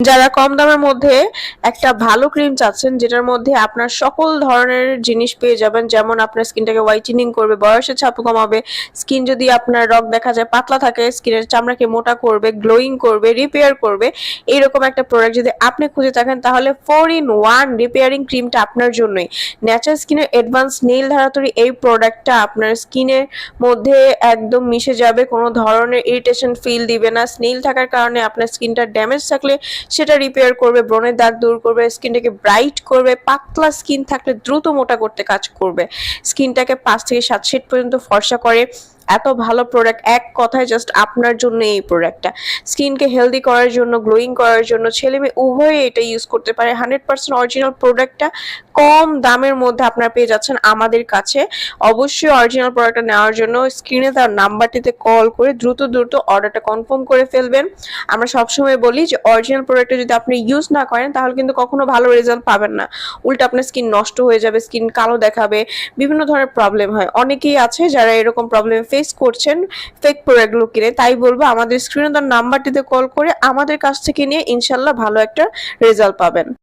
যারা কম দামের মধ্যে একটা ভালো ক্রিম চাচ্ছেন, যেটার মধ্যে আপনার সকল ধরনের জিনিস পেয়ে যাবেন, যেমন আপনার স্কিনটাকে হোয়াইটেনিং করবে, বয়সের ছাপ কমাবে স্কিন যদি আপনার রগ দেখা যায় পাতলা থাকে স্কিনের চামড়াকে মোটা করবে গ্লোয়িং করবে রিপেয়ার করবে, এইরকম একটা প্রোডাক্ট যদি আপনি খুঁজে থাকেন, তাহলে ফোর ইন ওয়ান রিপেয়ারিং ক্রিমটা আপনার জন্যই। ন্যাচারাল স্কিনের অ্যাডভান্স নীল ধারাতরি এই প্রোডাক্টটা আপনার স্কিনের মধ্যে একদম মিশে যাবে, কোনো ধরনের ইরিটেশন ফিল দিবে না। স্নেল থাকার কারণে আপনার স্কিনটা ড্যামেজ থাকলে সেটা রিপেয়ার করবে, ব্রণের দাগ দূর করবে, স্কিনটাকে ব্রাইট করবে, পাতলা স্কিন থাকলে দ্রুত মোটা করতে কাজ করবে। স্কিনটাকে পাঁচ থেকে সাত শেড পর্যন্ত ফর্সা করে এত ভালো প্রোডাক্ট এক কথায় জাস্ট আপনার জন্য এই প্রোডাক্টটা স্কিনকে হেলদি করার জন্য গ্লোয়িং করার জন্য, ছেলে মেয়ে উভয়ে এটা ইউজ করতে পারে। হান্ড্রেড পার্সেন্ট অরিজিনাল প্রোডাক্টটা কম দামের মধ্যে আপনারা পেয়ে যাচ্ছেন আমাদের কাছে। অবশ্যই অরিজিনাল প্রোডাক্টটা নেওয়ার জন্য স্ক্রিনে তার নাম্বারটিতে কল করে দ্রুত দ্রুত অর্ডারটা কনফার্ম করে ফেলবেন। আমরা সবসময় বলি যে অরিজিনাল প্রোডাক্টটা যদি আপনি ইউজ না করেন, তাহলে কিন্তু কখনো ভালো রেজাল্ট পাবেন না। উল্টো আপনার স্কিন নষ্ট হয়ে যাবে স্কিন কালো দেখাবে, বিভিন্ন ধরনের প্রবলেম হয়। অনেকেই আছে যারা এরকম প্রবলেম ফেস করছেন ফেক প্রোডাক্টগুলো কিনে, তাই বলব আমাদের স্ক্রিনে তার নাম্বারটিতে কল করে আমাদের কাছ থেকে নিয়ে ইনশাল্লাহ ভালো একটা রেজাল্ট পাবেন।